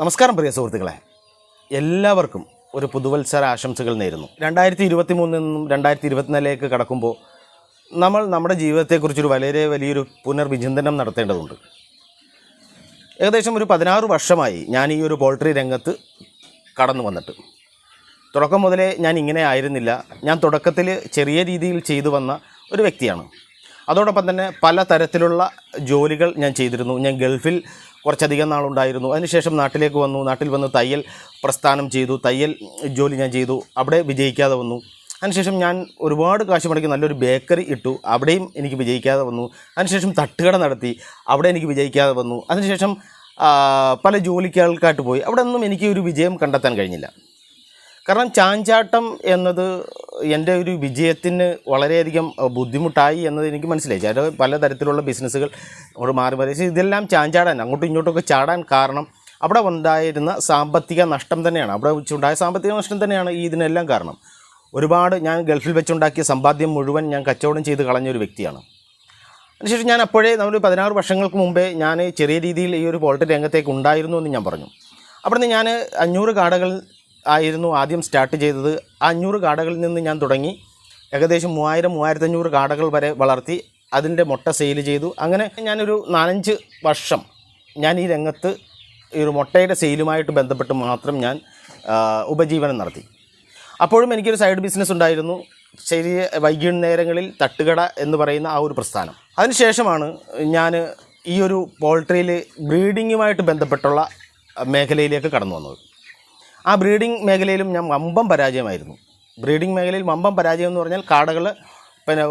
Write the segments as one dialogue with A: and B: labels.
A: നമസ്കാരം പ്രിയ സുഹൃത്തുക്കളെ. എല്ലാവർക്കും ഒരു പുതുവത്സര ആശംസകൾ നേരുന്നു. രണ്ടായിരത്തി ഇരുപത്തി മൂന്നിൽ നിന്നും രണ്ടായിരത്തി ഇരുപത്തിനാലിലേക്ക് കടക്കുമ്പോൾ നമ്മൾ നമ്മുടെ ജീവിതത്തെക്കുറിച്ചൊരു വളരെ വലിയൊരു പുനർവിചിന്തനം നടത്തേണ്ടതുണ്ട്. ഏകദേശം ഒരു പതിനാറ് വർഷമായി ഞാൻ ഈ ഒരു പോൾട്രി രംഗത്ത് കടന്നു വന്നിട്ട്. തുടക്കം മുതലേ ഞാൻ ഇങ്ങനെ ആയിരുന്നില്ല. ഞാൻ തുടക്കത്തിൽ ചെറിയ രീതിയിൽ ചെയ്തു വന്ന ഒരു വ്യക്തിയാണ്. അതോടൊപ്പം തന്നെ പല തരത്തിലുള്ള ജോലികൾ ഞാൻ ചെയ്തിരുന്നു. ഞാൻ ഗൾഫിൽ കുറച്ചധികം നാളുണ്ടായിരുന്നു. അതിനുശേഷം നാട്ടിലേക്ക് വന്നു. നാട്ടിൽ വന്ന് തയ്യൽ പ്രസ്ഥാനം ചെയ്തു. തയ്യൽ ജോലി ഞാൻ ചെയ്തു. അവിടെ വിജയിക്കാതെ വന്നു. അതിനുശേഷം ഞാൻ ഒരുപാട് കാശ് മുടക്കി നല്ലൊരു ബേക്കറി ഇട്ടു. അവിടെയും എനിക്ക് വിജയിക്കാതെ വന്നു. അതിനുശേഷം തട്ടുകട നടത്തി. അവിടെ എനിക്ക് വിജയിക്കാതെ വന്നു. അതിനുശേഷം പല ജോലിക്കാൾക്കായിട്ട് പോയി. അവിടെ ഒന്നും എനിക്ക് ഒരു വിജയം കണ്ടെത്താൻ കഴിഞ്ഞില്ല. കാരണം ചാഞ്ചാട്ടം എന്നത് എന്റെ ഒരു വിജയത്തിന് വളരെയധികം ബുദ്ധിമുട്ടായി എന്നത് എനിക്ക് മനസ്സിലായി. ചില പലതരത്തിലുള്ള ബിസിനസ്സുകൾ അങ്ങോട്ട് മാറി മാറി. ഇതെല്ലാം ചാഞ്ചാടാൻ അങ്ങോട്ടും ഇങ്ങോട്ടുമൊക്കെ ചാടാൻ കാരണം അവിടെ ഉണ്ടായിരുന്ന സാമ്പത്തിക നഷ്ടം തന്നെയാണ്. അവിടെ വെച്ചുണ്ടായ സാമ്പത്തിക നഷ്ടം തന്നെയാണ് ഈ ഇതിനെല്ലാം കാരണം. ഒരുപാട് ഞാൻ ഗൾഫിൽ വെച്ചുണ്ടാക്കിയ സമ്പാദ്യം മുഴുവൻ ഞാൻ കച്ചവടം ചെയ്ത് കളഞ്ഞ ഒരു വ്യക്തിയാണ്. അതിനുശേഷം ഞാൻ അപ്പോഴേ നമ്മൾ പതിനാറ് വർഷങ്ങൾക്ക് മുമ്പേ ഞാൻ ചെറിയ രീതിയിൽ ഈ ഒരു പോളിറ്റി രംഗത്തേക്ക് ഉണ്ടായിരുന്നു എന്ന് ഞാൻ പറഞ്ഞു. അവിടുന്ന് ഞാൻ അഞ്ഞൂറ് കാടകൾ ആയിരുന്നു ആദ്യം സ്റ്റാർട്ട് ചെയ്തത്. അഞ്ഞൂറ് കാടകളിൽ നിന്ന് ഞാൻ തുടങ്ങി. ഏകദേശം മൂവായിരം മൂവായിരത്തഞ്ഞൂറ് കാടകൾ വരെ വളർത്തി അതിന്റെ മുട്ട സെയിൽ ചെയ്തു. അങ്ങനെ ഞാനൊരു നാലഞ്ച് വർഷം ഞാൻ ഈ രംഗത്ത് ഈ ഒരു മുട്ടയുടെ സെയിലുമായിട്ട് ബന്ധപ്പെട്ട് മാത്രം ഞാൻ ഉപജീവനം നടത്തി. അപ്പോഴും എനിക്കൊരു സൈഡ് ബിസിനസ് ഉണ്ടായിരുന്നു. ശരി വൈകുന്നേരങ്ങളിൽ തട്ടുകട എന്ന് പറയുന്ന ആ ഒരു പ്രസ്ഥാനം. അതിനുശേഷമാണ് ഞാൻ ഈ ഒരു പോൾട്രിയിൽ ബ്രീഡിങ്ങുമായിട്ട് ബന്ധപ്പെട്ടുള്ള മേഖലയിലേക്ക് കടന്നു വന്നത്. ആ ബ്രീഡിംഗ് മേഖലയിലും ഞാൻ വമ്പം പരാജയമായിരുന്നു. ബ്രീഡിംഗ് മേഖലയിൽ വമ്പം പരാജയം എന്ന് പറഞ്ഞാൽ കാടകൾ പിന്നെ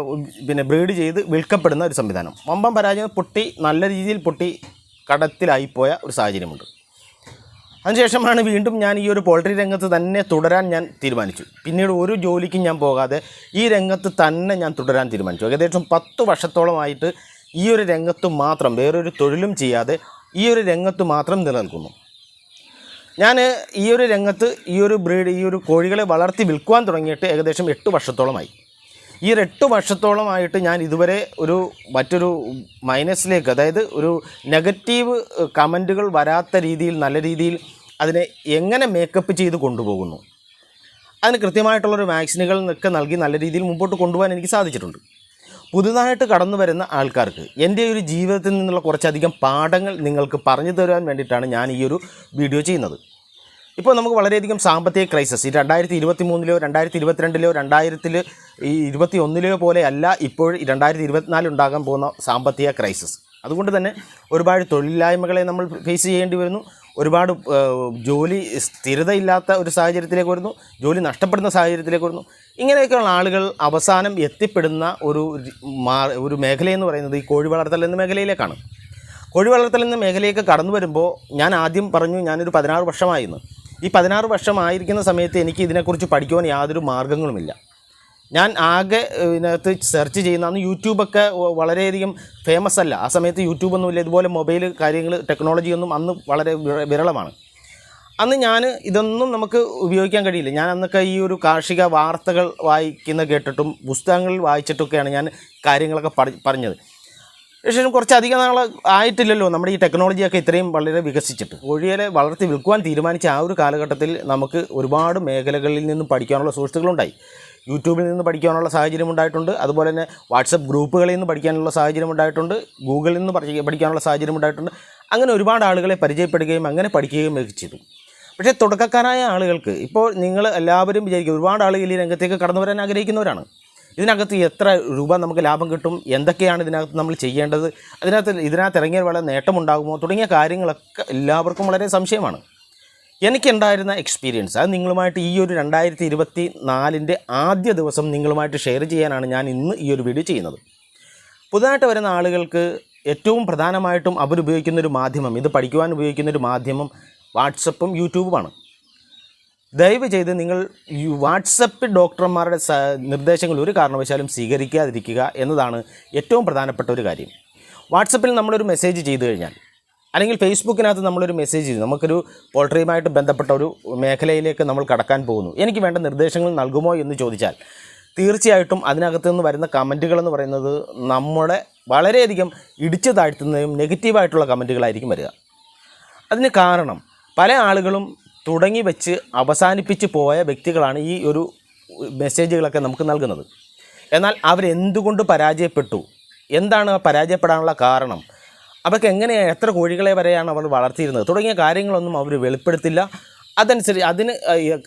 A: പിന്നെ ബ്രീഡ് ചെയ്ത് വിൽക്കപ്പെടുന്ന ഒരു സംവിധാനം. വമ്പം പരാജയം പൊട്ടി നല്ല രീതിയിൽ പൊട്ടി കടത്തിലായിപ്പോയ ഒരു സാഹചര്യമുണ്ട്. അതിനുശേഷമാണ് വീണ്ടും ഞാൻ ഈ ഒരു പോൾട്രി രംഗത്ത് തന്നെ തുടരാൻ ഞാൻ തീരുമാനിച്ചു. പിന്നീട് ഒരു ജോലിക്കും ഞാൻ പോകാതെ ഈ രംഗത്ത് തന്നെ ഞാൻ തുടരാൻ തീരുമാനിച്ചു. ഏകദേശം പത്ത് വർഷത്തോളമായിട്ട് ഈ ഒരു രംഗത്ത് മാത്രം വേറൊരു തൊഴിലും ചെയ്യാതെ ഈ ഒരു രംഗത്ത് മാത്രം നിലനിൽക്കുന്നു. ഞാൻ ഈ ഒരു രംഗത്ത് ഈ ഒരു ബ്രീഡ് ഈ ഒരു കോഴികളെ വളർത്തി വിൽക്കുവാൻ തുടങ്ങിയിട്ട് ഏകദേശം എട്ട് വർഷത്തോളമായി. ഈ ഒരു എട്ട് വർഷത്തോളമായിട്ട് ഞാൻ ഇതുവരെ ഒരു മറ്റൊരു മൈനസിലേക്ക് അതായത് ഒരു നെഗറ്റീവ് കമന്റുകൾ വരാത്ത രീതിയിൽ നല്ല രീതിയിൽ അതിനെ എങ്ങനെ മേക്കപ്പ് ചെയ്ത് കൊണ്ടുപോകുന്നു. അതിന് കൃത്യമായിട്ടുള്ളൊരു വാക്സിനുകൾ ഒക്കെ നൽകി നല്ല രീതിയിൽ മുമ്പോട്ട് കൊണ്ടുപോകാൻ എനിക്ക് സാധിച്ചിട്ടുണ്ട്. പുതുതായിട്ട് കടന്നു വരുന്ന ആൾക്കാർക്ക് എന്റെ ഒരു ജീവിതത്തിൽ നിന്നുള്ള കുറച്ചധികം പാഠങ്ങൾ നിങ്ങൾക്ക് പറഞ്ഞു തരാൻ വേണ്ടിയിട്ടാണ് ഞാൻ ഈ ഒരു വീഡിയോ ചെയ്യുന്നത്. ഇപ്പോൾ നമുക്ക് വളരെയധികം സാമ്പത്തിക ക്രൈസിസ് ഈ രണ്ടായിരത്തി ഇരുപത്തി മൂന്നിലോ രണ്ടായിരത്തി ഇരുപത്തിരണ്ടിലോ രണ്ടായിരത്തിൽ ഈ ഇരുപത്തി ഒന്നിലെയോ പോലെയല്ല ഇപ്പോൾ രണ്ടായിരത്തി ഇരുപത്തിനാലിൽ ഉണ്ടാകാൻ പോകുന്ന സാമ്പത്തിക ക്രൈസിസ് അതുകൊണ്ട് തന്നെ ഒരുപാട് തൊഴിലില്ലായ്മകളെ നമ്മൾ ഫേസ് ചെയ്യേണ്ടി വരുന്നു. ഒരുപാട് ജോലി സ്ഥിരതയില്ലാത്ത ഒരു സാഹചര്യത്തിലേക്ക് വരുന്നു ജോലി നഷ്ടപ്പെടുന്ന സാഹചര്യത്തിലേക്ക് വരുന്നു. ഇങ്ങനെയൊക്കെയുള്ള ആളുകൾ അവസാനം എത്തിപ്പെടുന്ന ഒരു ഒരു മേഖലയെന്ന് പറയുന്നത് ഈ കോഴി വളർത്തൽ എന്ന മേഖലയിലേക്കാണ്. കോഴി വളർത്തൽ എന്ന മേഖലയിലേക്ക് കടന്നു വരുമ്പോൾ ഞാൻ ആദ്യം പറഞ്ഞു ഞാനൊരു പതിനാറ് വർഷമായിരുന്നു. ഈ പതിനാറ് വർഷമായിരിക്കുന്ന സമയത്ത് എനിക്ക് ഇതിനെക്കുറിച്ച് പഠിക്കുവാൻ യാതൊരു മാർഗങ്ങളുമില്ല. ഞാൻ ആകെ ഇതിനകത്ത് സെർച്ച് ചെയ്യുന്ന അന്ന് യൂട്യൂബൊക്കെ വളരെയധികം ഫേമസ് അല്ല. ആ സമയത്ത് യൂട്യൂബൊന്നും ഇല്ല ഇതുപോലെ മൊബൈൽ കാര്യങ്ങൾ ടെക്നോളജിയൊന്നും അന്ന് വളരെ വിരളമാണ്. അന്ന് ഞാൻ ഇതൊന്നും നമുക്ക് ഉപയോഗിക്കാൻ കഴിയില്ല. ഞാൻ അന്നൊക്കെ ഈ ഒരു കാർഷിക വാർത്തകൾ വായിക്കുന്ന കേട്ടിട്ടും പുസ്തകങ്ങളിൽ വായിച്ചിട്ടൊക്കെയാണ് ഞാൻ കാര്യങ്ങളൊക്കെ പറഞ്ഞത്. പക്ഷേ കുറച്ചധികം നാൾ ആയിട്ടില്ലല്ലോ. നമ്മുടെ ഈ ടെക്നോളജിയൊക്കെ ഇത്രയും വളരെ വികസിച്ചിട്ട്. കോഴിയെ വളർത്തി വിൽക്കുവാൻ തീരുമാനിച്ച ആ ഒരു കാലഘട്ടത്തിൽ നമുക്ക് ഒരുപാട് മേഖലകളിൽ നിന്നും പഠിക്കാനുള്ള സുഹൃത്തുക്കളുണ്ടായി. യൂട്യൂബിൽ നിന്ന് പഠിക്കാനുള്ള സാഹചര്യം ഉണ്ടായിട്ടുണ്ട്. അതുപോലെ തന്നെ വാട്സപ്പ് ഗ്രൂപ്പുകളിൽ നിന്ന് പഠിക്കാനുള്ള സാഹചര്യം ഉണ്ടായിട്ടുണ്ട്. ഗൂഗിളിൽ നിന്ന് പഠിക്കാനുള്ള സാഹചര്യം ഉണ്ടായിട്ടുണ്ട്. അങ്ങനെ ഒരുപാട് ആളുകളെ പരിചയപ്പെടുകയും അങ്ങനെ പഠിക്കുകയും ഒക്കെ ചെയ്തു. പക്ഷേ തുടക്കക്കാരായ ആളുകൾക്ക് ഇപ്പോൾ നിങ്ങൾ എല്ലാവരും വിചാരിക്കും ഒരുപാട് ആളുകൾ ഈ രംഗത്തേക്ക് കടന്നു വരാൻ ആഗ്രഹിക്കുന്നവരാണ്. ഇതിനകത്ത് എത്ര രൂപ നമുക്ക് ലാഭം കിട്ടും? എന്തൊക്കെയാണ് ഇതിനകത്ത് നമ്മൾ ചെയ്യേണ്ടത്? അതിനകത്ത് ഇതിനകത്ത് ഇറങ്ങിയാൽ വളരെ നേട്ടമുണ്ടാകുമോ? തുടങ്ങിയ കാര്യങ്ങളൊക്കെ എല്ലാവർക്കും വളരെ സംശയമാണ്. എനിക്കുണ്ടായിരുന്ന എക്സ്പീരിയൻസ് അത് നിങ്ങളുമായിട്ട് ഈ ഒരു രണ്ടായിരത്തി ഇരുപത്തി നാലിന്റെ ആദ്യ ദിവസം നിങ്ങളുമായിട്ട് ഷെയർ ചെയ്യാനാണ് ഞാൻ ഇന്ന് ഈ ഒരു വീഡിയോ ചെയ്യുന്നത്. പുതുതായിട്ട് വരുന്ന ആളുകൾക്ക് ഏറ്റവും പ്രധാനമായിട്ടും അവരുപയോഗിക്കുന്ന ഒരു മാധ്യമം ഇത് പഠിക്കുവാൻ ഉപയോഗിക്കുന്ന ഒരു മാധ്യമം വാട്സപ്പും യൂട്യൂബുമാണ് ദയവ് ചെയ്ത് നിങ്ങൾ വാട്സപ്പ് ഡോക്ടർമാരുടെ നിർദ്ദേശങ്ങൾ ഒരു കാരണവശാലും സ്വീകരിക്കാതിരിക്കുക എന്നതാണ് ഏറ്റവും പ്രധാനപ്പെട്ട ഒരു കാര്യം. വാട്സപ്പിൽ നമ്മളൊരു മെസ്സേജ് ചെയ്തു കഴിഞ്ഞാൽ അല്ലെങ്കിൽ ഫേസ്ബുക്കിനകത്ത് നമ്മളൊരു മെസ്സേജ് ചെയ്തു നമുക്കൊരു പോൾട്രിയുമായിട്ട് ബന്ധപ്പെട്ട ഒരു മേഖലയിലേക്ക് നമ്മൾ കടക്കാൻ പോകുന്നു. എനിക്ക് വേണ്ട നിർദ്ദേശങ്ങൾ നൽകുമോ എന്ന് ചോദിച്ചാൽ തീർച്ചയായിട്ടും അതിനകത്ത് നിന്ന് വരുന്ന കമന്റുകൾ എന്ന് പറയുന്നത് നമ്മുടെ വളരെയധികം ഇടിച്ചു താഴ്ത്തുന്നതും നെഗറ്റീവായിട്ടുള്ള കമന്റുകളായിരിക്കും വരിക. അതിന് കാരണം പല ആളുകളും തുടങ്ങി വെച്ച് അവസാനിപ്പിച്ച് പോയ വ്യക്തികളാണ് ഈ ഒരു മെസ്സേജുകളൊക്കെ നമുക്ക് നൽകുന്നത്. എന്നാൽ അവരെന്തുകൊണ്ട് പരാജയപ്പെട്ടു? എന്താണ് പരാജയപ്പെടാനുള്ള കാരണം? അവർക്ക് എങ്ങനെയാണ് എത്ര കോഴികളെ വരെയാണ് അവർ വളർത്തിയിരുന്നത്? തുടങ്ങിയ കാര്യങ്ങളൊന്നും അവർ വെളിപ്പെടുത്തില്ല. അതനുസരിച്ച് അതിന്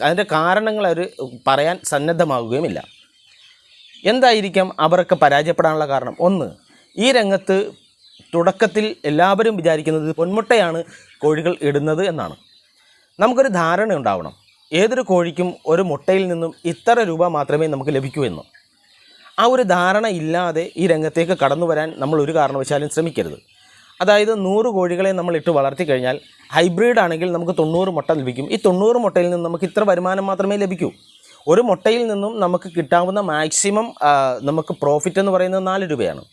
A: അതിന്റെ കാരണങ്ങൾ അവർ പറയാൻ സന്നദ്ധമാകുകയുമില്ല. എന്തായിരിക്കാം അവരൊക്കെ പരാജയപ്പെടാനുള്ള കാരണം? ഒന്ന് ഈ രംഗത്ത് തുടക്കത്തിൽ എല്ലാവരും വിചാരിക്കുന്നത് പൊന്മുട്ടയാണ് കോഴികൾ ഇടുന്നത് എന്നാണ്. നമുക്കൊരു ധാരണ ഉണ്ടാവണം. ഏതൊരു കോഴിക്കും ഒരു മുട്ടയിൽ നിന്നും ഇത്ര രൂപ മാത്രമേ നമുക്ക് ലഭിക്കൂ എന്ന്. ആ ഒരു ധാരണ ഇല്ലാതെ ഈ രംഗത്തേക്ക് കടന്നു വരാൻ നമ്മൾ ഒരു കാരണവശാലും ശ്രമിക്കരുത്. അതായത് നൂറ് കോഴികളെ നമ്മൾ ഇട്ട് വളർത്തി കഴിഞ്ഞാൽ ഹൈബ്രിഡ് ആണെങ്കിൽ നമുക്ക് തൊണ്ണൂറ് മുട്ട ലഭിക്കും. ഈ തൊണ്ണൂറ് മുട്ടയിൽ നിന്ന് നമുക്ക് ഇത്ര വരുമാനം മാത്രമേ ലഭിക്കൂ. ഒരു മുട്ടയിൽ നിന്നും നമുക്ക് കിട്ടാവുന്ന മാക്സിമം നമുക്ക് പ്രോഫിറ്റ് എന്ന് പറയുന്നത് നാല് രൂപയാണ്.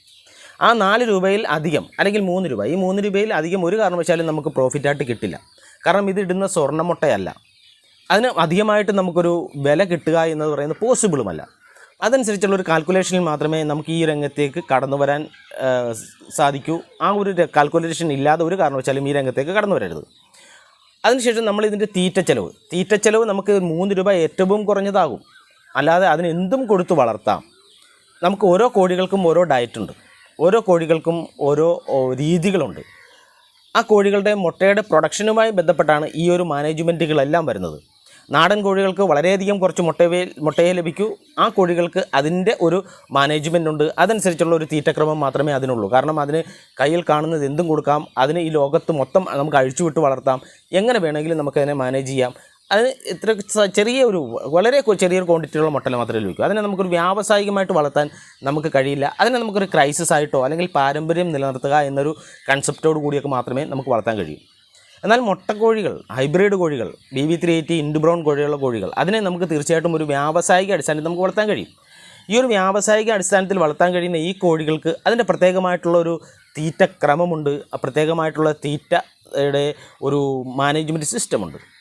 A: ആ നാല് രൂപയിൽ അധികം അല്ലെങ്കിൽ മൂന്ന് രൂപ. ഈ മൂന്ന് രൂപയിൽ അധികം ഒരു കാരണവശാലും നമുക്ക് പ്രോഫിറ്റായിട്ട് കിട്ടില്ല. കാരണം ഇത് ഇടുന്ന സ്വർണമുട്ടയല്ല. അതിന് അധികമായിട്ട് നമുക്കൊരു വില കിട്ടുക എന്ന് പറയുന്നത് പോസിബിളുമല്ല അതനുസരിച്ചുള്ള ഒരു കാൽക്കുലേഷനിൽ മാത്രമേ നമുക്ക് ഈ രംഗത്തേക്ക് കടന്നു വരാൻ സാധിക്കൂ. ആ ഒരു കാൽക്കുലേഷൻ ഇല്ലാതെ ഒരു കാരണവശാലും ഈ രംഗത്തേക്ക് കടന്നു വരരുത്. അതിനുശേഷം നമ്മൾ ഇതിന്റെ തീറ്റ ചെലവ്. തീറ്റ ചെലവ് നമുക്ക് മൂന്ന് രൂപ ഏറ്റവും കുറഞ്ഞതാകും. അല്ലാതെ അതിന് എന്തും കൊടുത്ത് വളർത്താം. നമുക്ക് ഓരോ കോഴികൾക്കും ഓരോ ഡയറ്റുണ്ട് ഓരോ കോഴികൾക്കും ഓരോ രീതികളുണ്ട്. ആ കോഴികളുടെ മുട്ടയുടെ പ്രൊഡക്ഷനുമായി ബന്ധപ്പെട്ടാണ് ഈ ഒരു മാനേജ്മെന്റുകളെല്ലാം വരുന്നത്. നാടൻ കോഴികൾക്ക് വളരെയധികം കുറച്ച് മുട്ടയെ മുട്ടയെ ലഭിക്കൂ. ആ കോഴികൾക്ക് അതിന്റെ ഒരു മാനേജ്മെന്റ് ഉണ്ട്. അതനുസരിച്ചുള്ള ഒരു തീറ്റക്രമം മാത്രമേ അതിനുള്ളൂ. കാരണം അതിന് കയ്യിൽ കാണുന്നത് എന്തും കൊടുക്കാം. അതിന് ഈ ലോകത്ത് മൊത്തം നമുക്ക് അഴിച്ചുവിട്ട് വളർത്താം. എങ്ങനെ വേണമെങ്കിലും നമുക്കതിനെ മാനേജ് ചെയ്യാം. അതിന് ഇത്ര ചെറിയ ഒരു വളരെ ചെറിയൊരു ക്വാണ്ടിറ്റിയുള്ള മുട്ടൽ മാത്രമേ ലഭിക്കൂ. അതിനെ നമുക്കൊരു വ്യാവസായികമായിട്ട് വളർത്താൻ നമുക്ക് കഴിയില്ല. അതിനെ നമുക്കൊരു ക്രൈസിസ് ആയിട്ടോ അല്ലെങ്കിൽ പാരമ്പര്യം നിലനിർത്തുക എന്നൊരു കൺസെപ്റ്റോട് കൂടിയൊക്കെ മാത്രമേ നമുക്ക് വളർത്താൻ കഴിയൂ. എന്നാൽ മുട്ടക്കോഴികൾ ഹൈബ്രിഡ് കോഴികൾ ബി വി ത്രീ എയ്റ്റി ഇൻഡു ബ്രൗൺ കോഴികളുള്ള കോഴികൾ അതിനെ നമുക്ക് തീർച്ചയായിട്ടും ഒരു വ്യാവസായിക അടിസ്ഥാനത്തിൽ നമുക്ക് വളർത്താൻ കഴിയും. ഈ ഒരു വ്യാവസായിക അടിസ്ഥാനത്തിൽ വളർത്താൻ കഴിയുന്ന ഈ കോഴികൾക്ക് അതിന്റെ പ്രത്യേകമായിട്ടുള്ള ഒരു തീറ്റ ക്രമമുണ്ട്. പ്രത്യേകമായിട്ടുള്ള തീറ്റയുടെ ഒരു മാനേജ്മെന്റ് സിസ്റ്റമുണ്ട്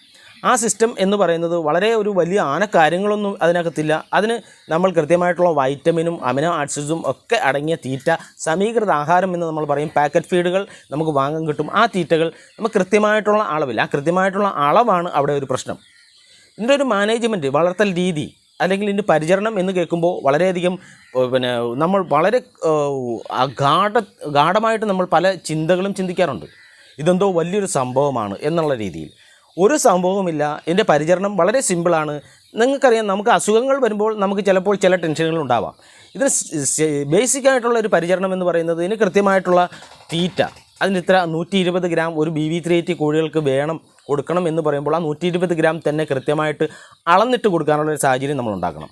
A: ആ സിസ്റ്റം എന്ന് പറയുന്നത് വളരെ ഒരു വലിയ ആന കാര്യങ്ങളൊന്നും അതിനകത്തില്ല. അതിന് നമ്മൾ കൃത്യമായിട്ടുള്ള വൈറ്റമിനും അമിനോ ആസിഡ്സും ഒക്കെ അടങ്ങിയ തീറ്റ സമീകൃത ആഹാരം എന്ന് നമ്മൾ പറയും. പാക്കറ്റ് ഫീഡുകൾ നമുക്ക് വാങ്ങാൻ കിട്ടും. ആ തീറ്റകൾ നമുക്ക് കൃത്യമായിട്ടുള്ള അളവില്ല ആ കൃത്യമായിട്ടുള്ള അളവാണ് അവിടെ ഒരു പ്രശ്നം. ഇതിന്റെ ഒരു മാനേജ്മെന്റ് വളർത്തൽ രീതി അല്ലെങ്കിൽ ഇതിന്റെ പരിചരണം എന്ന് കേൾക്കുമ്പോൾ വളരെയധികം പിന്നെ നമ്മൾ വളരെ ഗാഠ ഗാഠമായിട്ട് നമ്മൾ പല ചിന്തകളും ചിന്തിക്കാറുണ്ട്. ഇതെന്തോ വലിയൊരു സംഭവമാണ് എന്നുള്ള രീതിയിൽ. ഒരു സംഭവമില്ല എന്റെ പരിചരണം വളരെ സിമ്പിളാണ് നിങ്ങൾക്കറിയാം നമുക്ക് അസുഖങ്ങൾ വരുമ്പോൾ നമുക്ക് ചിലപ്പോൾ ചില ടെൻഷനുകൾ ഉണ്ടാവാം. ഇതിന് ബേസിക് ആയിട്ടുള്ള ഒരു പരിചരണം എന്ന് പറയുന്നത് ഇതിന് കൃത്യമായിട്ടുള്ള തീറ്റ. അതിന് ഇത്ര നൂറ്റി ഇരുപത് ഗ്രാം ഒരു ബി വി ത്രീ എയ്റ്റി കോഴികൾക്ക് വേണം കൊടുക്കണം എന്ന് പറയുമ്പോൾ ആ നൂറ്റി ഇരുപത് ഗ്രാം തന്നെ കൃത്യമായിട്ട് അളന്നിട്ട് കൊടുക്കാനുള്ള ഒരു സാഹചര്യം നമ്മൾ ഉണ്ടാക്കണം.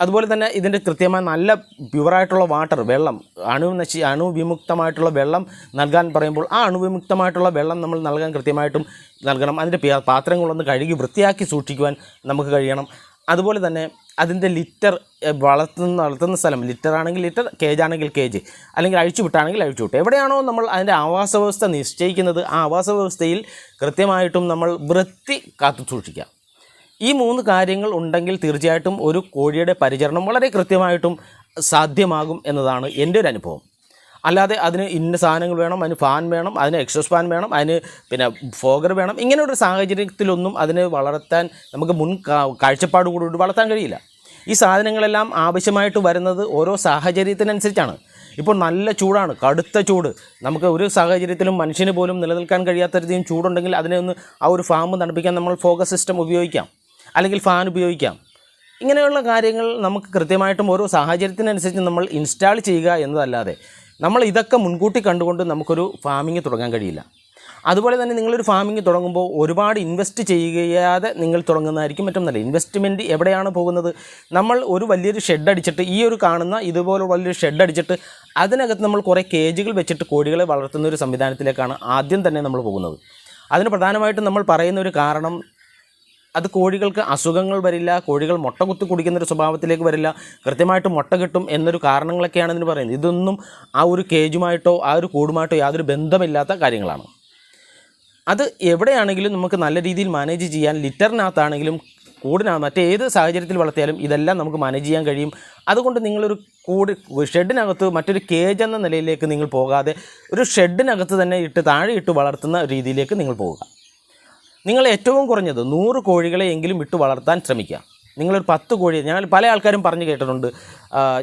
A: അതുപോലെ തന്നെ ഇതിന്റെ കൃത്യമായ നല്ല പ്യുവറായിട്ടുള്ള വാട്ടർ വെള്ളം അണു നശി അണുവിമുക്തമായിട്ടുള്ള വെള്ളം നൽകാൻ പറയുമ്പോൾ ആ അണുവിമുക്തമായിട്ടുള്ള വെള്ളം നമ്മൾ നൽകാൻ കൃത്യമായിട്ടും നൽകണം. അതിന്റെ പാത്രങ്ങളൊന്ന് കഴുകി വൃത്തിയാക്കി സൂക്ഷിക്കുവാൻ നമുക്ക് കഴിയണം. അതുപോലെ തന്നെ അതിന്റെ ലിറ്റർ വളർത്തുന്ന വളർത്തുന്ന സ്ഥലം ലിറ്റർ ആണെങ്കിൽ ലിറ്റർ കേജ് ആണെങ്കിൽ കേജ് അല്ലെങ്കിൽ അഴിച്ചു വിട്ടാണെങ്കിൽ അഴിച്ചു വിട്ട്. എവിടെയാണോ നമ്മൾ അതിന്റെ ആവാസ വ്യവസ്ഥ നിശ്ചയിക്കുന്നത് ആ ആവാസ വ്യവസ്ഥയിൽ കൃത്യമായിട്ടും നമ്മൾ വൃത്തി കാത്തു സൂക്ഷിക്കുക ഈ മൂന്ന് കാര്യങ്ങൾ ഉണ്ടെങ്കിൽ തീർച്ചയായിട്ടും ഒരു കോഴിയുടെ പരിചരണം വളരെ കൃത്യമായിട്ടും സാധ്യമാകും എന്നതാണ് എന്റെ ഒരു അനുഭവം. അല്ലാതെ അതിന് ഇന്ന സാധനങ്ങൾ വേണം അതിന് ഫാൻ വേണം അതിന് എക്സോസ് ഫാൻ വേണം അതിന് പിന്നെ ഫോഗർ വേണം ഇങ്ങനെയൊരു സാഹചര്യത്തിലൊന്നും അതിനെ വളർത്താൻ നമുക്ക് മുൻ കാഴ്ചപ്പാട് കൂടി വളർത്താൻ കഴിയില്ല. ഈ സാധനങ്ങളെല്ലാം ആവശ്യമായിട്ട് വരുന്നത് ഓരോ സാഹചര്യത്തിനനുസരിച്ചാണ്. ഇപ്പോൾ നല്ല ചൂടാണ് കടുത്ത ചൂട്. നമുക്ക് ഒരു സാഹചര്യത്തിലും മനുഷ്യന് പോലും നിലനിൽക്കാൻ കഴിയാത്ത രീതിയും ചൂടുണ്ടെങ്കിൽ അതിനെ ഒന്ന് ആ ഒരു ഫാം തണുപ്പിക്കാൻ നമ്മൾ ഫോഗസ് സിസ്റ്റം ഉപയോഗിക്കാം. അല്ലെങ്കിൽ ഫാൻ ഉപയോഗിക്കാം. ഇങ്ങനെയുള്ള കാര്യങ്ങൾ നമുക്ക് കൃത്യമായിട്ടും ഓരോ സാഹചര്യത്തിനനുസരിച്ച് നമ്മൾ ഇൻസ്റ്റാൾ ചെയ്യുക എന്നതല്ലാതെ നമ്മൾ ഇതൊക്കെ മുൻകൂട്ടി കണ്ടുകൊണ്ട് നമുക്കൊരു ഫാമിങ് തുടങ്ങാൻ കഴിയില്ല. അതുപോലെ തന്നെ നിങ്ങളൊരു ഫാമിംഗ് തുടങ്ങുമ്പോൾ ഒരുപാട് ഇൻവെസ്റ്റ് ചെയ്യാതെ നിങ്ങൾ തുടങ്ങുന്നതായിരിക്കും ഏറ്റവും നല്ല ഇൻവെസ്റ്റ്മെന്റ് എവിടെയാണ് പോകുന്നത്? നമ്മൾ ഒരു വലിയൊരു ഷെഡ് അടിച്ചിട്ട് ഈ ഒരു കാണുന്ന ഇതുപോലെ വലിയൊരു ഷെഡ് അടിച്ചിട്ട് അതിനകത്ത് നമ്മൾ കുറേ കേജുകൾ വെച്ചിട്ട് കോഴികളെ വളർത്തുന്ന ഒരു സംവിധാനത്തിലേക്കാണ് ആദ്യം തന്നെ നമ്മൾ പോകുന്നത്. അതിന് പ്രധാനമായിട്ടും നമ്മൾ പറയുന്ന ഒരു കാരണം അത് കോഴികൾക്ക് അസുഖങ്ങൾ വരില്ല കോഴികൾ മുട്ട കുത്തി കുടിക്കുന്ന ഒരു സ്വഭാവത്തിലേക്ക് വരില്ല കൃത്യമായിട്ട് മുട്ട കിട്ടും എന്നൊരു കാരണങ്ങളൊക്കെയാണ് ഇതിന് പറയുന്നത്. ഇതൊന്നും ആ ഒരു കേജുമായിട്ടോ ആ ഒരു കൂടുമായിട്ടോ യാതൊരു ബന്ധമില്ലാത്ത കാര്യങ്ങളാണ്. അത് എവിടെയാണെങ്കിലും നമുക്ക് നല്ല രീതിയിൽ മാനേജ് ചെയ്യാൻ ലിറ്ററിനകത്താണെങ്കിലും കൂടിനാ മറ്റേത് സാഹചര്യത്തിൽ വളർത്തിയാലും ഇതെല്ലാം നമുക്ക് മാനേജ് ചെയ്യാൻ കഴിയും. അതുകൊണ്ട് നിങ്ങളൊരു കൂട് ഷെഡിനകത്ത് മറ്റൊരു കേജ് എന്ന നിലയിലേക്ക് നിങ്ങൾ പോകാതെ ഒരു ഷെഡിനകത്ത് തന്നെ ഇട്ട് താഴെ ഇട്ട് വളർത്തുന്ന രീതിയിലേക്ക് നിങ്ങൾ പോവുക. നിങ്ങൾ ഏറ്റവും കുറഞ്ഞത് നൂറ് കോഴികളെ എങ്കിലും ഇട്ട് വളർത്താൻ ശ്രമിക്കുക. നിങ്ങളൊരു പത്ത് കോഴിയെ ഞാൻ പല ആൾക്കാരും പറഞ്ഞു കേട്ടിട്ടുണ്ട്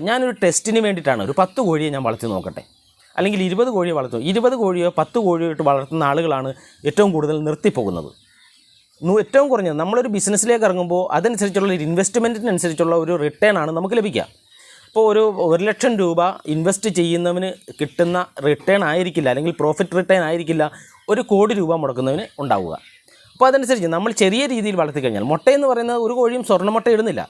A: ഞാനൊരു ടെസ്റ്റിന് വേണ്ടിയിട്ടാണ് ഒരു പത്ത് കോഴിയെ ഞാൻ വളർത്തി നോക്കട്ടെ. അല്ലെങ്കിൽ ഇരുപത് കോഴിയെ വളർത്തും. ഇരുപത് കോഴിയോ പത്ത് കോഴിയോ ഇട്ട് വളർത്തുന്ന ആളുകളാണ് ഏറ്റവും കൂടുതൽ നിർത്തിപ്പോകുന്നത്. ഏറ്റവും കുറഞ്ഞത് നമ്മളൊരു ബിസിനസ്സിലേക്ക് ഇറങ്ങുമ്പോൾ അതനുസരിച്ചുള്ള ഒരു ഇൻവെസ്റ്റ്മെന്റിനനുസരിച്ചുള്ള ഒരു റിട്ടേൺ ആണ് നമുക്ക് ലഭിക്കുക. ഇപ്പോൾ ഒരു ഒരു ലക്ഷം രൂപ ഇൻവെസ്റ്റ് ചെയ്യുന്നവന് കിട്ടുന്ന റിട്ടേൺ ആയിരിക്കില്ല അല്ലെങ്കിൽ പ്രോഫിറ്റ് റിട്ടേൺ ആയിരിക്കില്ല ഒരു കോടി രൂപ മുടക്കുന്നവന് ഉണ്ടാവുക. അപ്പോൾ അതനുസരിച്ച് നമ്മൾ ചെറിയ രീതിയിൽ വളർത്തി കഴിഞ്ഞാൽ മുട്ടയെന്ന് പറയുന്നത് ഒരു കോഴിയും സ്വർണമുട്ട ഇടുന്നില്ല.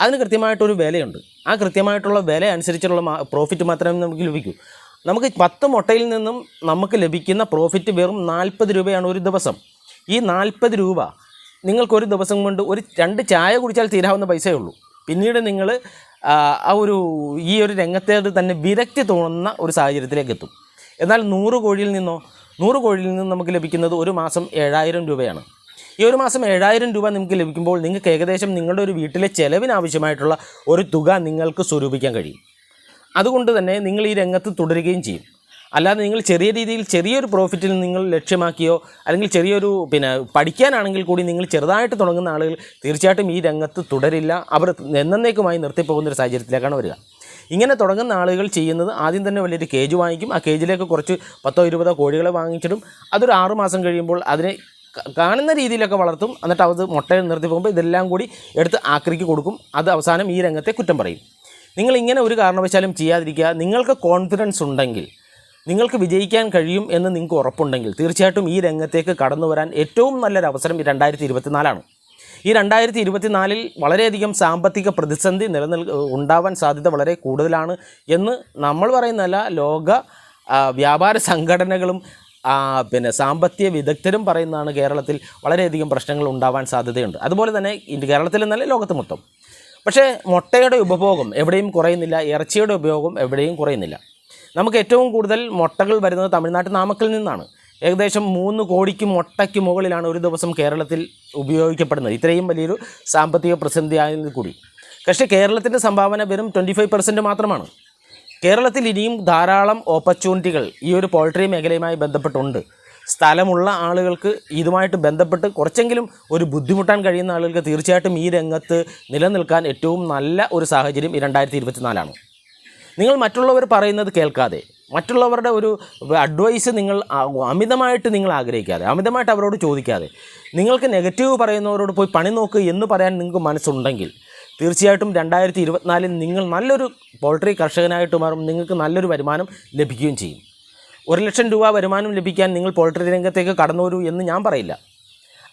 A: അതിന് കൃത്യമായിട്ടൊരു വിലയുണ്ട്. ആ കൃത്യമായിട്ടുള്ള വില അനുസരിച്ചുള്ള പ്രോഫിറ്റ് മാത്രമേ നമുക്ക് ലഭിക്കൂ. നമുക്ക് പത്ത് മുട്ടയിൽ നിന്നും നമുക്ക് ലഭിക്കുന്ന പ്രോഫിറ്റ് വെറും നാൽപ്പത് രൂപയാണ് ഒരു ദിവസം. ഈ നാൽപ്പത് രൂപ നിങ്ങൾക്കൊരു ദിവസം കൊണ്ട് ഒരു രണ്ട് ചായ കുടിച്ചാൽ തീരാവുന്ന പൈസയേ ഉള്ളൂ. പിന്നീട് നിങ്ങൾ ആ ഒരു ഈ ഒരു രംഗത്തേത് തന്നെ വിരക്തി തോന്നുന്ന ഒരു സാഹചര്യത്തിലേക്ക് എത്തും. എന്നാൽ നൂറ് കോഴിയിൽ നിന്നോ നൂറ് കോഴിയിൽ നിന്ന് നമുക്ക് ലഭിക്കുന്നത് ഒരു മാസം ഏഴായിരം രൂപയാണ്. ഈ ഒരു മാസം ഏഴായിരം രൂപ നിങ്ങൾക്ക് ലഭിക്കുമ്പോൾ നിങ്ങൾക്ക് ഏകദേശം നിങ്ങളുടെ ഒരു വീട്ടിലെ ചെലവിനാവശ്യമായിട്ടുള്ള ഒരു തുക നിങ്ങൾക്ക് സ്വരൂപിക്കാൻ കഴിയും. അതുകൊണ്ട് തന്നെ നിങ്ങൾ ഈ രംഗത്ത് തുടരുകയും ചെയ്യും. അല്ലാതെ നിങ്ങൾ ചെറിയ രീതിയിൽ ചെറിയൊരു പ്രോഫിറ്റിൽ നിങ്ങൾ ലക്ഷ്യമാക്കിയോ അല്ലെങ്കിൽ ചെറിയൊരു പിന്നെ പഠിക്കാനാണെങ്കിൽ കൂടി നിങ്ങൾ ചെറുതായിട്ട് തുടങ്ങുന്ന ആളുകൾ തീർച്ചയായിട്ടും ഈ രംഗത്ത് തുടരില്ല. അവർ എന്നേക്കുമായി നിർത്തിപ്പോകുന്ന ഒരു സാഹചര്യത്തിലേക്കാണ് വരിക. ഇങ്ങനെ തുടങ്ങുന്ന ആളുകൾ ചെയ്യുന്നത് ആദ്യം തന്നെ വലിയൊരു കേജ് വാങ്ങിക്കും. ആ കേജിലേക്ക് കുറച്ച് പത്തോ ഇരുപതോ കോഴികളെ വാങ്ങിച്ചിടും. അതൊരു ആറ് മാസം കഴിയുമ്പോൾ അതിനെ കാണുന്ന രീതിയിലൊക്കെ വളർത്തും. എന്നിട്ട് അത് മുട്ടയിൽ നിർത്തി പോകുമ്പോൾ ഇതെല്ലാം കൂടി എടുത്ത് ആക്രിക്ക് കൊടുക്കും. അത് അവസാനം ഈ രംഗത്തെ കുറ്റം പറയും. നിങ്ങൾ ഇങ്ങനെ ഒരു കാരണവശാലും ചെയ്യാതിരിക്കുക. നിങ്ങൾക്ക് കോൺഫിഡൻസ് ഉണ്ടെങ്കിൽ നിങ്ങൾക്ക് വിജയിക്കാൻ കഴിയും എന്ന് നിങ്ങൾക്ക് ഉറപ്പുണ്ടെങ്കിൽ തീർച്ചയായിട്ടും ഈ രംഗത്തേക്ക് കടന്നു വരാൻ ഏറ്റവും നല്ലൊരു അവസരം രണ്ടായിരത്തി ഇരുപത്തിനാലാണ്. ഈ രണ്ടായിരത്തി ഇരുപത്തിനാലിൽ വളരെയധികം സാമ്പത്തിക പ്രതിസന്ധി നിലനിൽ ഉണ്ടാവാൻ സാധ്യത വളരെ കൂടുതലാണ് എന്ന് നമ്മൾ പറയുന്നതല്ല ലോക വ്യാപാര സംഘടനകളും പിന്നെ സാമ്പത്തിക വിദഗ്ധരും പറയുന്നതാണ് കേരളത്തിൽ വളരെയധികം പ്രശ്നങ്ങൾ ഉണ്ടാവാൻ സാധ്യതയുണ്ട്. അതുപോലെ തന്നെ കേരളത്തിൽ എന്നല്ല ലോകത്ത് മൊത്തം. പക്ഷേ മുട്ടയുടെ ഉപഭോഗം എവിടെയും കുറയുന്നില്ല ഇറച്ചിയുടെ ഉപയോഗം എവിടെയും കുറയുന്നില്ല. നമുക്ക് ഏറ്റവും കൂടുതൽ മുട്ടകൾ വരുന്നത് തമിഴ്നാട്ടിൽ നാമക്കൽ നിന്നാണ്. ഏകദേശം മൂന്ന് കോടിക്ക് മുട്ടയ്ക്ക് മുകളിലാണ് ഒരു ദിവസം കേരളത്തിൽ ഉപയോഗിക്കപ്പെടുന്നത്. ഇത്രയും വലിയൊരു സാമ്പത്തിക പ്രതിസന്ധി ആയതിൽ കൂടി. പക്ഷേ കേരളത്തിന്റെ സംഭാവന വെറും ട്വന്റി ഫൈവ് പെർസെന്റ് മാത്രമാണ്. കേരളത്തിൽ ഇനിയും ധാരാളം ഓപ്പർച്യൂണിറ്റികൾ ഈ ഒരു പോൾട്രി മേഖലയുമായി ബന്ധപ്പെട്ടുണ്ട്. സ്ഥലമുള്ള ആളുകൾക്ക് ഇതുമായിട്ട് ബന്ധപ്പെട്ട് കുറച്ചെങ്കിലും ഒരു ബുദ്ധിമുട്ടാൻ കഴിയുന്ന ആളുകൾക്ക് തീർച്ചയായിട്ടും ഈ രംഗത്ത് നിലനിൽക്കാൻ ഏറ്റവും നല്ല ഒരു സാഹചര്യം ഈ രണ്ടായിരത്തി ഇരുപത്തിനാലാണ്. നിങ്ങൾ മറ്റുള്ളവർ പറയുന്നത് കേൾക്കാതെ മറ്റുള്ളവരുടെ ഒരു അഡ്വൈസ് നിങ്ങൾ അമിതമായിട്ട് നിങ്ങൾ ആഗ്രഹിക്കാതെ അമിതമായിട്ട് അവരോട് ചോദിക്കാതെ നിങ്ങൾക്ക് നെഗറ്റീവ് പറയുന്നവരോട് പോയി പണി നോക്ക് എന്ന് പറയാൻ നിങ്ങൾക്ക് മനസ്സുണ്ടെങ്കിൽ തീർച്ചയായിട്ടും രണ്ടായിരത്തി ഇരുപത്തിനാലിൽ നിങ്ങൾ നല്ലൊരു പോൾട്രി കർഷകനായിട്ട് മാറും നിങ്ങൾക്ക് നല്ലൊരു വരുമാനം ലഭിക്കുകയും ചെയ്യും. ഒരു ലക്ഷം രൂപ വരുമാനം ലഭിക്കാൻ നിങ്ങൾ പോൾട്രി രംഗത്തേക്ക് കടന്നു വരൂ എന്ന് ഞാൻ പറയില്ല.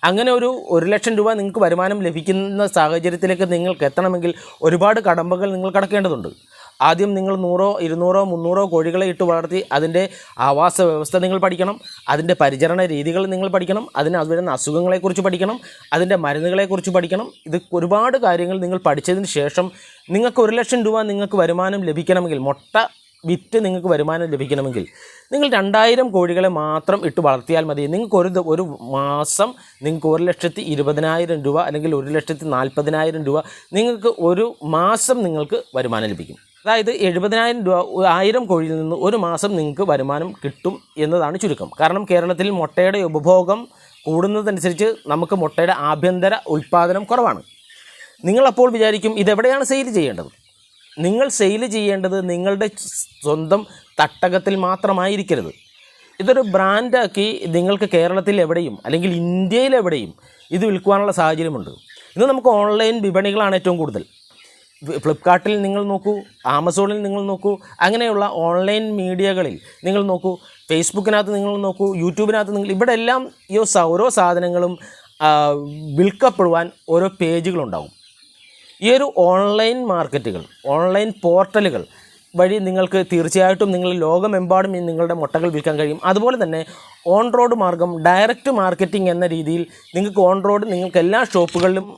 A: അങ്ങനെ ഒരു ഒരു ലക്ഷം രൂപ നിങ്ങൾക്ക് വരുമാനം ലഭിക്കുന്ന സാഹചര്യത്തിലേക്ക് നിങ്ങൾക്ക് എത്തണമെങ്കിൽ ഒരുപാട് കടമ്പകൾ നിങ്ങൾ കടക്കേണ്ടതുണ്ട്. ആദ്യം നിങ്ങൾ നൂറോ ഇരുന്നൂറോ മുന്നൂറോ കോഴികളെ ഇട്ട് വളർത്തി അതിന്റെ ആവാസ വ്യവസ്ഥ നിങ്ങൾ പഠിക്കണം അതിന്റെ പരിചരണ രീതികൾ നിങ്ങൾ പഠിക്കണം അതിന് അത് വരുന്ന അസുഖങ്ങളെക്കുറിച്ച് പഠിക്കണം അതിന്റെ മരുന്നുകളെക്കുറിച്ച് പഠിക്കണം. ഇത് ഒരുപാട് കാര്യങ്ങൾ നിങ്ങൾ പഠിച്ചതിന് ശേഷം നിങ്ങൾക്ക് ഒരു ലക്ഷം രൂപ നിങ്ങൾക്ക് വരുമാനം ലഭിക്കണമെങ്കിൽ മുട്ട വിറ്റ് നിങ്ങൾക്ക് വരുമാനം ലഭിക്കണമെങ്കിൽ നിങ്ങൾ രണ്ടായിരം കോഴികളെ മാത്രം ഇട്ട് വളർത്തിയാൽ മതി. നിങ്ങൾക്ക് ഒരു ഒരു മാസം നിങ്ങൾക്ക് ഒരു ലക്ഷത്തി ഇരുപതിനായിരം രൂപ അല്ലെങ്കിൽ ഒരു ലക്ഷത്തി നാൽപ്പതിനായിരം രൂപ നിങ്ങൾക്ക് ഒരു മാസം നിങ്ങൾക്ക് വരുമാനം ലഭിക്കും. അതായത് എഴുപതിനായിരം രൂപ ആയിരം കോഴിയിൽ നിന്ന് ഒരു മാസം നിങ്ങൾക്ക് വരുമാനം കിട്ടും എന്നതാണ് ചുരുക്കം. കാരണം കേരളത്തിൽ മുട്ടയുടെ ഉപഭോഗം കൂടുന്നതനുസരിച്ച് നമുക്ക് മുട്ടയുടെ ആഭ്യന്തര ഉൽപ്പാദനം കുറവാണ്. നിങ്ങളപ്പോൾ വിചാരിക്കും ഇതെവിടെയാണ് സെയിൽ ചെയ്യേണ്ടത്? നിങ്ങൾ സെയിൽ ചെയ്യേണ്ടത് നിങ്ങളുടെ സ്വന്തം തട്ടകത്തിൽ മാത്രമായിരിക്കരുത്. ഇതൊരു ബ്രാൻഡാക്കി നിങ്ങൾക്ക് കേരളത്തിൽ എവിടെയും അല്ലെങ്കിൽ ഇന്ത്യയിൽ എവിടെയും ഇത് വിൽക്കുവാനുള്ള സാഹചര്യമുണ്ട്. ഇന്ന് നമുക്ക് ഓൺലൈൻ വിപണികളാണ് ഏറ്റവും കൂടുതൽ. ഫ്ലിപ്കാർട്ടിൽ നിങ്ങൾ നോക്കൂ ആമസോണിൽ നിങ്ങൾ നോക്കൂ അങ്ങനെയുള്ള ഓൺലൈൻ മീഡിയകളിൽ നിങ്ങൾ നോക്കൂ ഫേസ്ബുക്കിനകത്ത് നിങ്ങൾ നോക്കൂ യൂട്യൂബിനകത്ത് നിങ്ങൾ ഇവിടെ എല്ലാം ഈ ഓരോ സാധനങ്ങളും വിൽക്കപ്പെടുവാൻ ഓരോ പേജുകളുണ്ടാകും ഈ ഒരു ഓൺലൈൻ മാർക്കറ്റുകൾ ഓൺലൈൻ പോർട്ടലുകൾ വഴി നിങ്ങൾക്ക് തീർച്ചയായിട്ടും നിങ്ങൾ ലോകമെമ്പാടും നിങ്ങളുടെ മുട്ടകൾ വിൽക്കാൻ കഴിയും. അതുപോലെ തന്നെ ഓൺ റോഡ് മാർഗം ഡയറക്റ്റ് മാർക്കറ്റിംഗ് എന്ന രീതിയിൽ നിങ്ങൾക്ക് ഓൺ റോഡ് നിങ്ങൾക്ക് എല്ലാ ഷോപ്പുകളിലും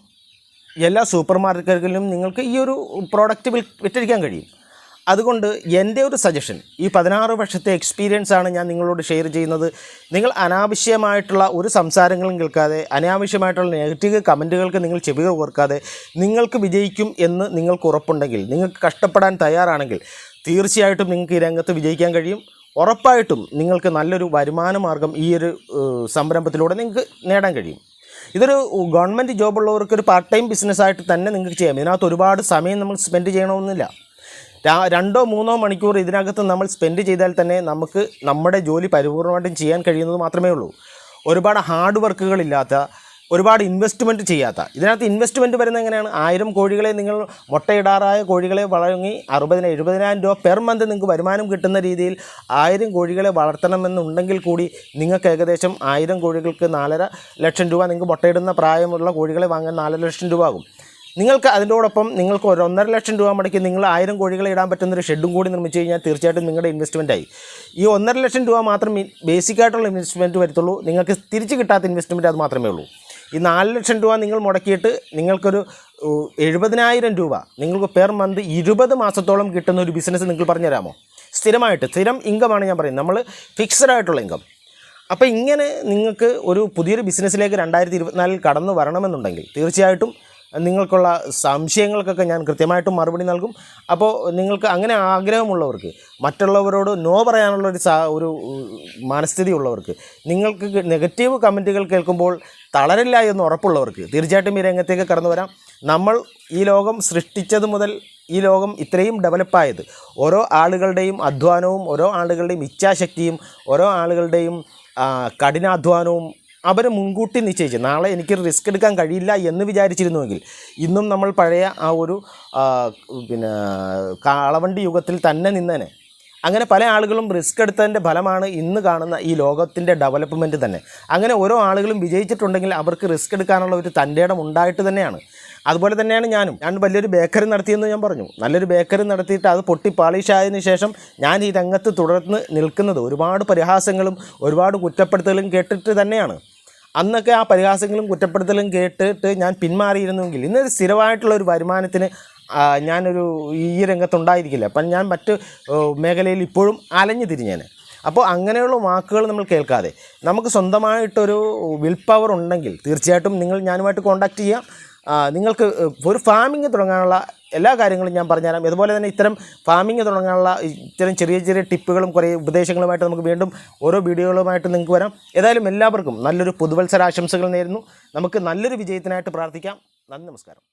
A: എല്ലാ സൂപ്പർ മാർക്കറ്റുകളിലും നിങ്ങൾക്ക് ഈ ഒരു പ്രോഡക്റ്റ് വിൽ വിറ്റഴിക്കാൻ കഴിയും. അതുകൊണ്ട് എന്റെ ഒരു സജഷൻ ഈ പതിനാറ് വർഷത്തെ എക്സ്പീരിയൻസ് ആണ് ഞാൻ നിങ്ങളോട് ഷെയർ ചെയ്യുന്നത്. നിങ്ങൾ അനാവശ്യമായിട്ടുള്ള ഒരു സംസാരങ്ങളും കേൾക്കാതെ അനാവശ്യമായിട്ടുള്ള നെഗറ്റീവ് കമന്റുകൾക്ക് നിങ്ങൾ ചെവി ഓർക്കാതെ നിങ്ങൾക്ക് വിജയിക്കും എന്ന് നിങ്ങൾക്ക് ഉറപ്പുണ്ടെങ്കിൽ നിങ്ങൾക്ക് കഷ്ടപ്പെടാൻ തയ്യാറാണെങ്കിൽ തീർച്ചയായിട്ടും നിങ്ങൾക്ക് ഈ രംഗത്ത് വിജയിക്കാൻ കഴിയും. ഉറപ്പായിട്ടും നിങ്ങൾക്ക് നല്ലൊരു വരുമാന മാർഗം ഈ ഒരു സംരംഭത്തിലൂടെ നിങ്ങൾക്ക് നേടാൻ കഴിയും. ഇതൊരു ഗവൺമെന്റ് ജോബുള്ളവർക്ക് ഒരു പാർട്ട് ടൈം ബിസിനസ്സായിട്ട് തന്നെ നിങ്ങൾക്ക് ചെയ്യാം. ഇതിനകത്ത് ഒരുപാട് സമയം നമ്മൾ സ്പെൻഡ് ചെയ്യണമെന്നില്ല. രണ്ടോ മൂന്നോ മണിക്കൂർ ഇതിനകത്ത് നമ്മൾ സ്പെൻഡ് ചെയ്താൽ തന്നെ നമുക്ക് നമ്മുടെ ജോലി പരിപൂർണമായിട്ടും ചെയ്യാൻ കഴിയുന്നത് മാത്രമേ ഉള്ളൂ. ഒരുപാട് ഹാർഡ് വർക്കുകളില്ലാത്ത ഒരുപാട് ഇൻവെസ്റ്റ്മെന്റ് ചെയ്യാത്ത. ഇതിനകത്ത് ഇൻവെസ്റ്റ്മെന്റ് വരുന്നത് എങ്ങനെയാണ്? ആയിരം കോഴികളെ നിങ്ങൾ മുട്ടയിടാറായ കോഴികളെ വളങ്ങി അറുപതിന് എഴുപതിനായിരം രൂപ പെർ മന്ത് നിങ്ങൾക്ക് വരുമാനം കിട്ടുന്ന രീതിയിൽ ആയിരം കോഴികളെ വളർത്തണമെന്നുണ്ടെങ്കിൽ കൂടി നിങ്ങൾക്ക് ഏകദേശം ആയിരം കോഴികൾക്ക് നാലര ലക്ഷം രൂപ നിങ്ങൾക്ക് മുട്ടയിടുന്ന പ്രായമുള്ള കോഴികളെ വാങ്ങാൻ നാലര ലക്ഷം രൂപ ആകും. നിങ്ങൾക്ക് അതിനോടൊപ്പം നിങ്ങൾക്ക് ഒരു ഒന്നര ലക്ഷം രൂപ മുടക്കി നിങ്ങൾ ആയിരം കോഴികളെ ഇടാൻ പറ്റുന്ന ഒരു ഷെഡും കൂടി നിർമ്മിച്ചു കഴിഞ്ഞാൽ തീർച്ചയായിട്ടും നിങ്ങളുടെ ഇൻവെസ്റ്റ്മെന്റ് ആയി. ഈ ഒന്നര ലക്ഷം രൂപ മാത്രം ബേസിക്കായിട്ടുള്ള ഇൻവെസ്റ്റ്മെന്റ് വരത്തുള്ളൂ. നിങ്ങൾക്ക് തിരിച്ച് കിട്ടാത്ത ഇൻവെസ്റ്റ്മെന്റ് അത് മാത്രമേ ഉള്ളൂ. ഈ നാല് ലക്ഷം രൂപ നിങ്ങൾ മുടക്കിയിട്ട് നിങ്ങൾക്കൊരു എഴുപതിനായിരം രൂപ നിങ്ങൾക്ക് പെർ മന്ത് ഇരുപത് മാസത്തോളം കിട്ടുന്ന ഒരു ബിസിനസ് നിങ്ങൾ പറഞ്ഞുതരാമോ? സ്ഥിരമായിട്ട് സ്ഥിരം ഇൻകമാണ് ഞാൻ പറയുന്നത്. നമ്മൾ ഫിക്സഡ് ആയിട്ടുള്ള ഇൻകം. അപ്പോൾ ഇങ്ങനെ നിങ്ങൾക്ക് ഒരു പുതിയൊരു ബിസിനസ്സിലേക്ക് രണ്ടായിരത്തി ഇരുപത്തിനാലിൽ കടന്നു വരണമെന്നുണ്ടെങ്കിൽ തീർച്ചയായിട്ടും നിങ്ങൾക്കുള്ള സംശയങ്ങൾക്കൊക്കെ ഞാൻ കൃത്യമായിട്ടും മറുപടി നൽകും. അപ്പോൾ നിങ്ങൾക്ക് അങ്ങനെ ആഗ്രഹമുള്ളവർക്ക് മറ്റുള്ളവരോട് നോ പറയാനുള്ള ഒരു ഒരു മനസ്ഥിതി ഉള്ളവർക്ക് നിങ്ങൾക്ക് നെഗറ്റീവ് കമന്റുകൾ കേൾക്കുമ്പോൾ തളരില്ല എന്ന് ഉറപ്പുള്ളവർക്ക് തീർച്ചയായിട്ടും ഈ രംഗത്തേക്ക് കടന്നു വരാം. നമ്മൾ ഈ ലോകം സൃഷ്ടിച്ചത് മുതൽ ഈ ലോകം ഇത്രയും ഡെവലപ്പായത് ഓരോ ആളുകളുടെയും അധ്വാനവും ഓരോ ആളുകളുടെയും ഇച്ഛാശക്തിയും ഓരോ ആളുകളുടെയും കഠിനാധ്വാനവും അവർ മുൻകൂട്ടി നിശ്ചയിച്ച് നാളെ എനിക്ക് റിസ്ക് എടുക്കാൻ കഴിയില്ല എന്ന് വിചാരിച്ചിരുന്നുവെങ്കിൽ ഇന്നും നമ്മൾ പഴയ ആ ഒരു പിന്നെ കാളവണ്ടി യുഗത്തിൽ തന്നെ നിന്നേനെ. അങ്ങനെ പല ആളുകളും റിസ്ക് എടുത്തതിന്റെ ഫലമാണ് ഇന്ന് കാണുന്ന ഈ ലോകത്തിന്റെ ഡെവലപ്മെന്റ് തന്നെ. അങ്ങനെ ഓരോ ആളുകളും വിജയിച്ചിട്ടുണ്ടെങ്കിൽ അവർക്ക് റിസ്ക് എടുക്കാനുള്ള ഒരു തന്റെ ഉണ്ടായിട്ട് തന്നെയാണ്. അതുപോലെ തന്നെയാണ് ഞാനും. ഞാൻ വലിയൊരു ബേക്കറി നടത്തിയെന്ന് ഞാൻ പറഞ്ഞു. നല്ലൊരു ബേക്കറി നടത്തിയിട്ട് അത് പൊട്ടി പാളിഷായതിനു ശേഷം ഞാൻ ഈ രംഗത്ത് തുടർന്ന് നിൽക്കുന്നത് ഒരുപാട് പരിഹാസങ്ങളും ഒരുപാട് കുറ്റപ്പെടുത്തലും കേട്ടിട്ട് തന്നെയാണ്. അന്നൊക്കെ ആ പരിഹാസങ്ങളും കുറ്റപ്പെടുത്തലും കേട്ടിട്ട് ഞാൻ പിന്മാറിയിരുന്നുവെങ്കിൽ ഇന്നൊരു സ്ഥിരമായിട്ടുള്ള ഒരു വരുമാനത്തിന് ഞാനൊരു ഈ രംഗത്തുണ്ടായിരിക്കില്ല. അപ്പം ഞാൻ മറ്റ് മേഖലയിൽ ഇപ്പോഴും അലഞ്ഞു തിരിഞ്ഞേനെ. അപ്പോൾ അങ്ങനെയുള്ള വാക്കുകൾ നമ്മൾ കേൾക്കാതെ നമുക്ക് സ്വന്തമായിട്ടൊരു വിൽ പവർ ഉണ്ടെങ്കിൽ തീർച്ചയായിട്ടും നിങ്ങൾ ഞാനുമായിട്ട് കോൺടാക്റ്റ് ചെയ്യാം. നിങ്ങൾക്ക് ഒരു ഫാമിംഗ് തുടങ്ങാനുള്ള എല്ലാ കാര്യങ്ങളും ഞാൻ പറഞ്ഞുതരാം. അതുപോലെ തന്നെ ഇത്തരം ഫാമിംഗ് തുടങ്ങാനുള്ള ഇത്തരം ചെറിയ ചെറിയ ടിപ്പുകളും കുറേ ഉപദേശങ്ങളുമായിട്ട് നമുക്ക് വീണ്ടും ഓരോ വീഡിയോകളുമായിട്ട് നിങ്ങൾക്ക് വരാം. ഏതായാലും എല്ലാവർക്കും നല്ലൊരു പുതുവത്സരാശംസകൾ നേരുന്നു. നമുക്ക് നല്ലൊരു വിജയത്തിനായിട്ട് പ്രാർത്ഥിക്കാം. നന്ദി നമസ്കാരം.